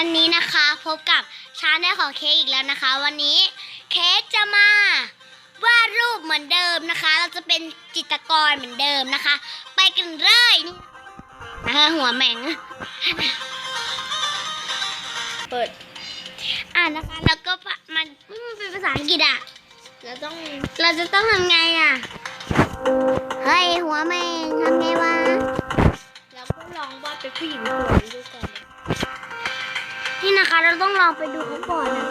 วันนี้นะคะพบกับชาแนลของเค้กอีกแล้วนะคะ วันนี้เค้กจะมาวาดรูปเหมือนเดิมนะคะ เราจะเป็นจิตรกรเหมือนเดิมนะคะ ไปกันเลยนะคะหัวแมงเปิดอ่านนะคะ แล้วก็มันมันเป็นภาษาอังกฤษอะเราต้องเราจะต้องทำไงอะเฮ้ยหัวแมงทำไงวะเราก็ลองวาดเป็นผู้หญิงสวยดูก่อน นะคะ เราต้องลองไปดูเขาก่อนนะ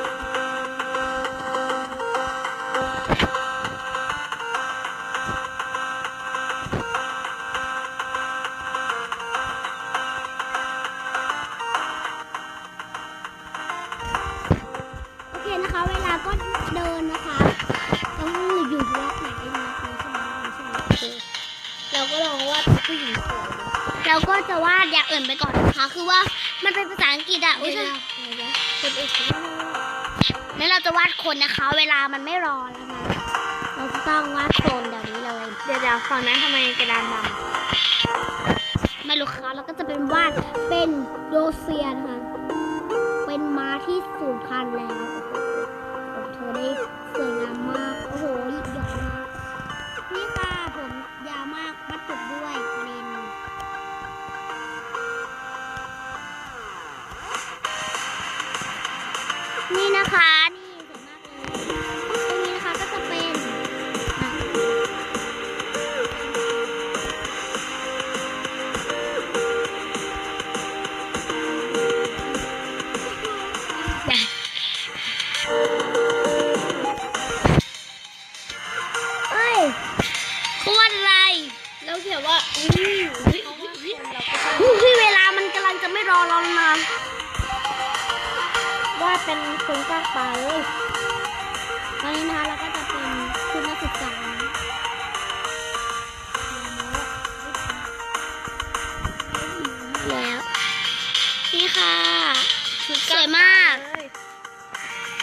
โอเคนะคะ เวลาก็เดินนะคะต้องอยู่บล็อกไหนนะคะใช่ไหมใช่ไหมโอเราก็ลองวาดผู้หญิงสวยเราก็จะวาดอย่างอื่นไปก่อนนะคะ คือว่ามันเป็นภาษาอังกฤษอะอุ้ย คนอื่นเขาไม่รู้แล้วเราจะวาดคนนะคะ เวลามันไม่รอแล้วนะเราจะต้องวาดคนเดี๋ยวนี้เลยเดี๋ยวเดี๋ยวฝั่งนั้นทำไมกระดานดไม่รู้ค่ะเราก็จะเป็นวาดเป็นโดเซียนะคะเป็นม้าที่สูญพันธุ์แล้ว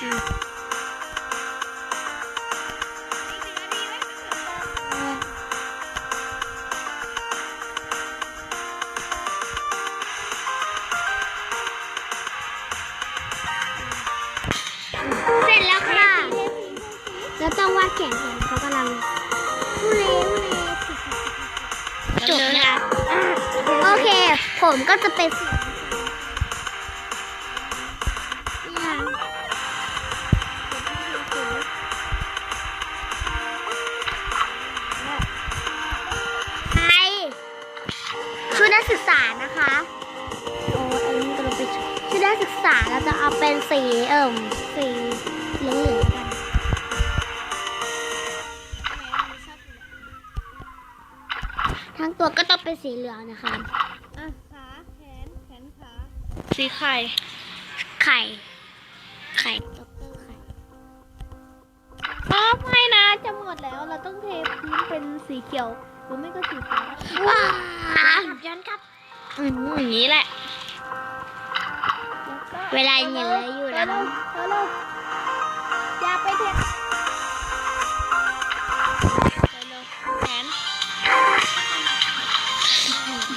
เสีเอิ่มสีเหลืองๆกันทั้งตัวก็ต้องเป็นสีเหลืองนะคะอะขาแขนแขนขาสีไข่ ไข่ ไข่ด็อกเตอร์ไข่อ๋อไม่นะ จะหมดแล้ว เราต้องเทพื้นเป็นสีเขียว หรือไม่ก็สีฟ้าว้าย้อนกลับ อืมอย่างนี้แหละ เวลาอย่างนี้เลยอยู่นะเร็วเร็วเร็วอย่าไปเทเร็วๆแขน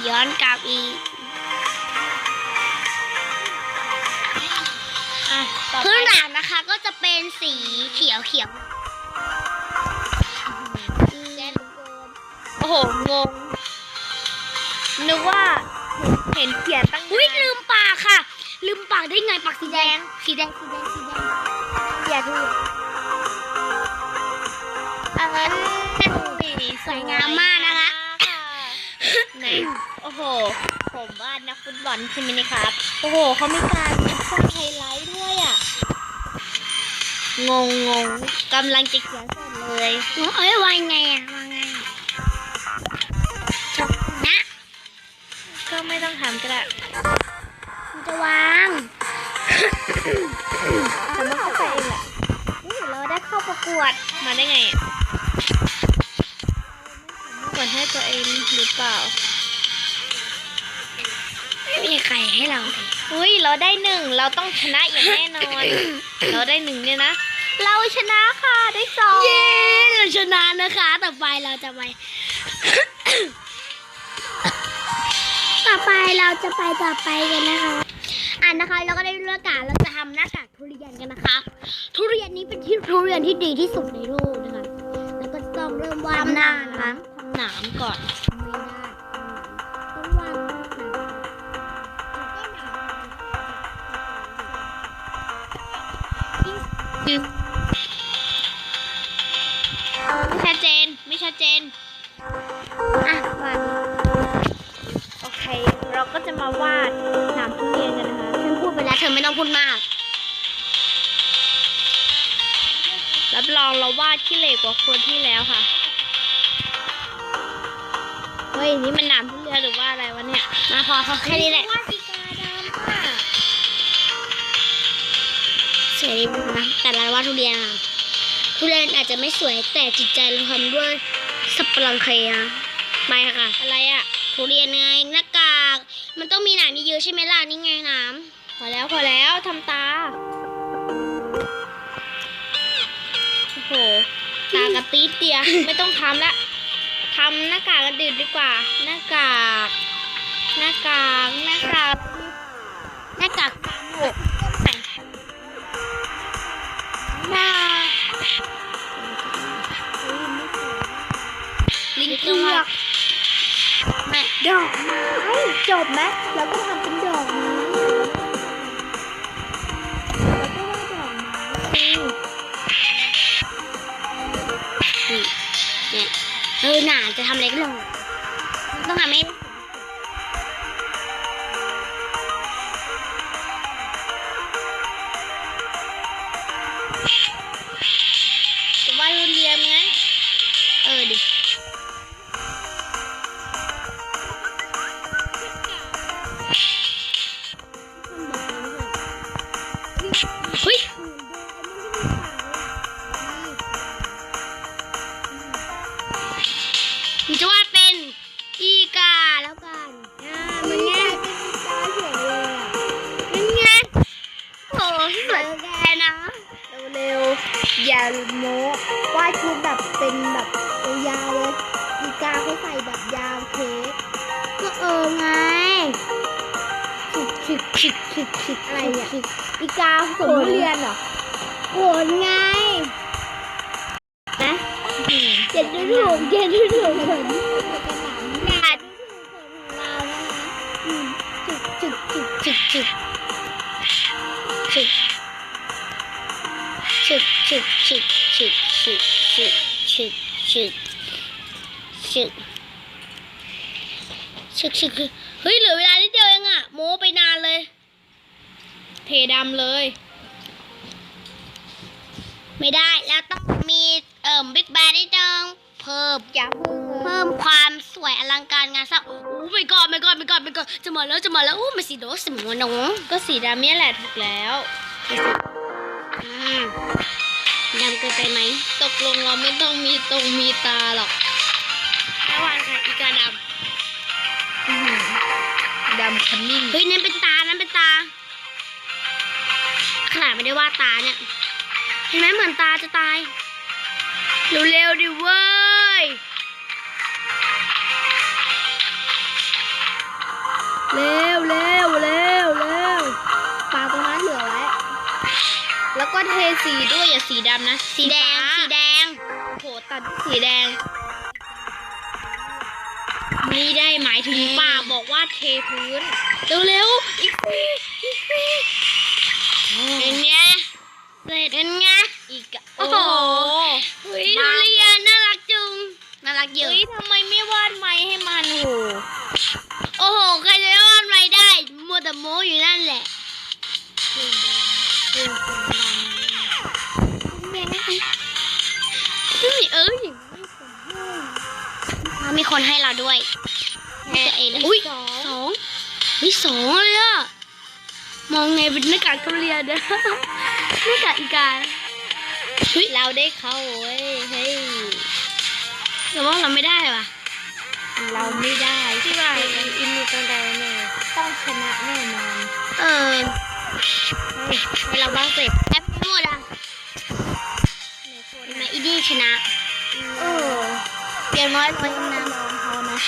ย้อนกลับอีกอะต่อไปพื้นหลังนะคะก็จะเป็นสีเขียวเขียวแดนโอ้โห งง นึกว่าเห็นเขียนตั้งอุ้ยนานลืมปากค่ะ ลืมปากได้ไงปากสีแดง สีแดง สีแดง สีแดง อย่าดูอันนั้นสวยงามมากนะคะ ไหน โอ้โห ผมวาดนักฟุตบอลใช่ไหมนี่ครับ โอ้โห เขามีการพวกไฮไลท์ด้วยอะ งงงงกำลังจะเขียนเสร็จเลยเอ้ยวางไงอะวางไงจบนะก็ไม่ต้องทำก็ได้มัน จะวางแต่มันเข้าไปเองแหละอุ๊ยเราได้เข้าประกวดมาได้ไงอะเหมือนให้ตัวเองหรือเปล่า ไม่มีใครให้เราเลยอุ้ยเราได้หนึ่งเราต้องชนะอย่างแน่นอน เราได้หนึ่งเนี่ยนะเราชนะค่ะได้สองเย้เราชนะนะคะต่อไปเราจะไปตต่อไปเราจะไปต่อไปกันนะคะอ่านนะคะเราก็ได้เลือกการเราจะทำหน้ากากทุเรียนกันนะคะ ทุเรียนนี้เป็นที่ทุเรียนที่ดีที่สุดในโลกนะคะ แล้วก็ต้องเริ่มวาดหน้านะคะทำหนามก่อนไม่ได้ต้องวาดหน้าก็หนาจึ๊บไม่ชัดเจน ไม่ชัดเจน อะวาดโอเค เราก็จะมาวาดหนามทุ เธอไม่ต้องพูดมาก รับรองเราวาดขี้เหร่กว่าคนที่แล้วค่ะ เฮ้ย นี่มันหนามทุเรียนหรือว่าอะไรวะเนี่ย มาพอเขาแค่นี้แหละวาดอีกาดำค่ะสวยดีนะแต่เราว่าทุเรียนอะทุเรียนอาจจะไม่สวยแต่จิตใจเราทำด้วยสับปะรังเคนะไม่ค่ะ อะไรอะทุเรียนไงหน้ากาก มันต้องมีหนามเยอะๆใช่ไหมล่ะนี่ไงหนาม พอแล้วพอแล้วทำตา โอ้โห ตากระตีดเดียวไม่ต้องทำละทำหน้ากากกันดื่นดีกว่า หน้ากาก หน้ากาก หน้ากาก หน้ากากหกแต่งหน้าลิงเผือกแม่ดอกไม้จบไหมแล้วก็ทำ ทำอะไรก็ลง ฉิกฉิกฉิกฉิกอะไรเนี่ยอีกาผสมขนทุเรียนเหรอโขนไงนะเจ็ดดูถูกเจ็ดดูถูกขนหนาดูถูกขนของเรานะคะอืมจึกจึกจึกจึกจึกจึกจึกจึกจึกจึกจึกจึกจึกจึกจึกจึกจึกจึกเฮ้ยเหลือเวลานิดเดียวเองอะโม้ไปนาน เลยเทดำเลย ไม่ได้แล้วต้องมีเอ่อบิ๊กแบนนิดนึงเพิ่มอย่าเพิ่งเลยเพิ่มความสวยอลังการงานสร้างโอ้ไม่กอดไม่กอดไม่กอดไม่กอดจะมาแล้วจะมาแล้วโอ้ไม่สีโดสมวนงก็สีดำเนี่ยแหละถูกแล้วอืมดำเกินไปไหมตกลงเราไม่ต้องมีตรงมีตาหรอกระหว่างค่ะอีกาดดำขมิ้นำเฮ้ยนั่นเป็นตานั่นเป็นตา ขนาดไม่ได้วาดตาเนี่ย เห็นไหมเหมือนตาจะตาย เร็วๆดิเว้ย เร็วเร็วเร็วเร็วปลาตรงนั้นเหลือไว้ แล้วก็เทสีด้วยอย่าสีดำนะ สีแดงฟ้าสีแดงโอ้โหตัดสีแดง ไม่ได้หมายถึงป่าบอกว่าเทพื้น เร็วๆอีกทีอีกที เป็นไงเสร็จเป็นไงอีกอะโอ้โอ้โหโหเฮ้ยทุเรียนน่ารักจุงน่ารักเยอะเฮ้ยทำไมไม่วาดไม้ให้มันโหโอ้โหใครจะวาดไม่ได้มัวแต่โม้อยู่นั่นแหละเฮ้ยเอ้ยเขามีคนให้เราด้วยไม่ใช่เองเลยอุ้ยสองสองเฮ้ยสองเลยอะ มองไงเป็นหน้ากากทุเรียนนะหน้ากากอีกาเฮ้ยเราได้เข้าเว้ยเฮ้ยแต่ว่าเราไม่ได้ว่ะ เราไม่ได้ที่ว่าอินมีตัวใดแน่ต้องชนะแน่นอน เออเฮ้ยให้เราบ้างสิแอปหมดอะเห็นไหมอีดี้ชนะเออเปลี่ยนน้อยลงนะลองเขานะ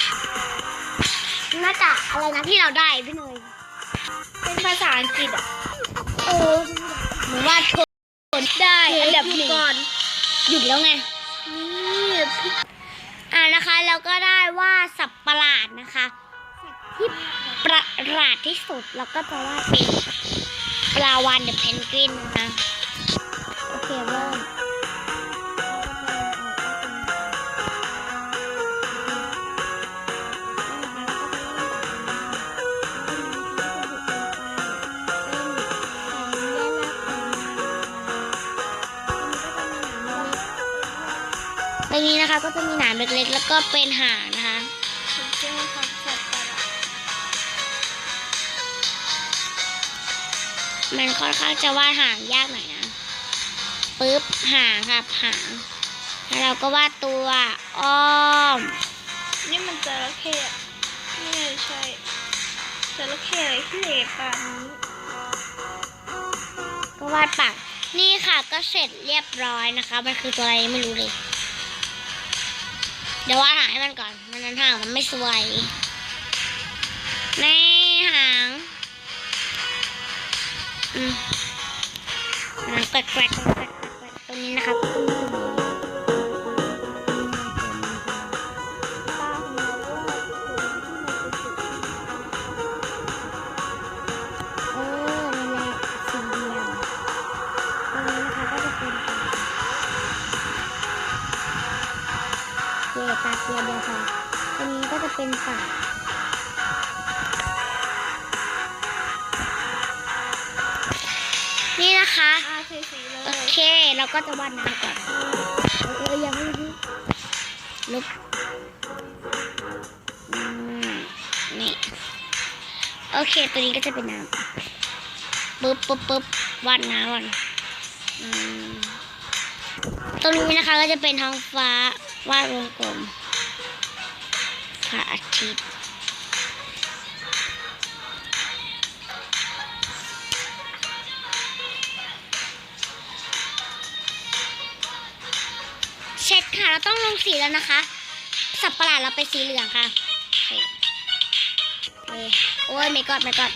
เน่าจะอะไรนะที่เราได้พี่หนุ่ย เป็นภาษาอังกฤษอะเออหนูว่าผลได้อันดับหนึ่งก่อนหยุดแล้วไงนี่พี่อ่านะคะเราก็ได้ว่าสับประหลาดนะคะสัตว์ที่ประหลาดที่สุดเราก็จะว่าเป็นปลาวานเดอะเพนกวินนะคะโอเคเริ่ม นี้นะคะ ก็จะมีหนามเล็กๆ แล้วก็เป็นหางนะคะผมเจอความสัตว์ประหลาดมันค่อนข้างจะวาดหางยากหน่อยนะปึ๊บหางครับหางแล้วเราก็วาดตัวอ้อม นี่มันจระเข้อะไม่ใช่จระเข้อะไรที่เหลปานนี้ก็วาดปากนี่ค่ะก็เสร็จเรียบร้อยนะคะ มันคือตัวอะไรไม่รู้เลย เดี๋ยวว่าหางให้มันก่อน มันนั้นหางมันไม่สวย ในหาง อืมหางแกรกๆแกรกแกรกตรงนี้นะครับ เกตตาเกียเดียวค่ะตรงนี้ก็จะเป็นปากนี่นะคะอาเทสีเลโอยเคเราก็จะวาดน้ำก่อนเออเออยังไม่รู้ลบอืมนี่โอเค ตัวนี้ก็จะเป็นน้ำปึ๊บปึ๊บปึ๊บวาดน้ำก่อนอืมตรงนี้นะคะก็จะเป็นท้องฟ้า วาดวงกลมพระอาทิตย์เช็ดค่ะ เราต้องลงสีแล้วนะคะ สับประหลาดเราไปสีเหลืองค่ะเคโอเคโอ้ยไม่กอดไม่กอด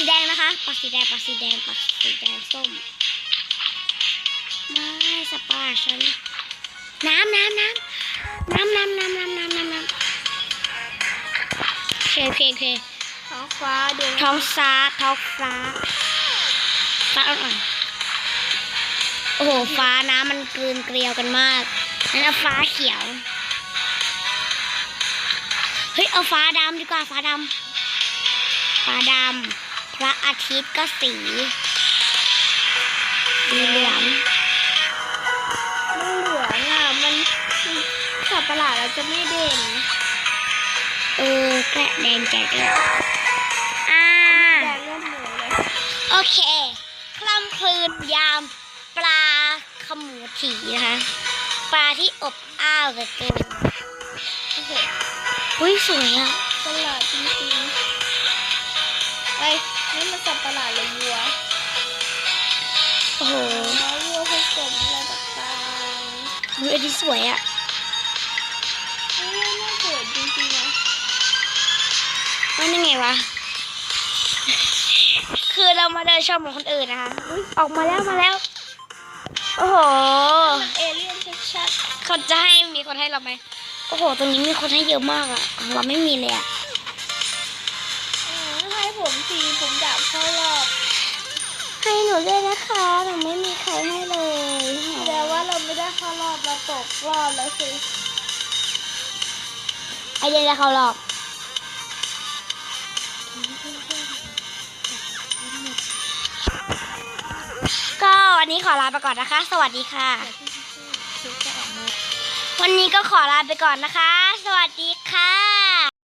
สีแดงนะคะปากสีแดงปากสีแดงปากสีแดงส้มไม่สปาฉันน้ำน้ำน้ำน้ำน้ำน้ำน้ำน้ำน้ำน้ำโอเคโอเคโอเคท้องฟ้าดวงท้องฟ้าท้องฟ้าฟ้าอ่อนๆโอ้โหฟ้าน้ำมันกลืนเกลียวกันมากนั่นนะฟ้าเขียวเฮ้ยเอาฟ้าดำดีกว่าฟ้าดำฟ้าดำ พระอาทิตย์ก็สีสีเหลืองไม่เหลืองอะมันสัตว์ประหลาดเราจะไม่เด่น เออแกะแดงแจ๋เลยอ่าแดงเลือดหมูเลยโอเคคลำคลืนยามปลาขมูถีนะคะปลาที่อบอ้าวเหลือเกินโอ้โหอุ้ยสวยอะประหลาดจริงๆไอ้ยนี่มัน ตว์ประหลาดเลยวัวโอ้โหน้อวัวผสมอะไรต่างอุ๊ยอันนี้สวยอะๆเฮ้ยน่าสวยจริงๆนะว่ายังไงวะ คือเรามาเดินชมของคนอื่นนะคะอุ๊ยออกมาแล้วมาแล้ว โอ้โห มันเอเลี่ยนชัดเขาจะให้มีคนให้เราไหม โอ้โห ตรงนี้มีคนให้เยอะมากอะของเราไม่มีเลยอะๆเออให้ ผมทีผมอยากเข้ารอบให้หนูด้วยนะคะหนูไม่มีใครให้เลยแสดงว่าเราไม่ได้เข้ารอบเราตกรอบแล้วสิไอเดียจะเขาหลอกก็วันนี้ขอลาไปก่อนนะคะ สวัสดีค่ะชุดจะออกมาวันนี้ก็ขอลาไปก่อนนะคะ สวัสดี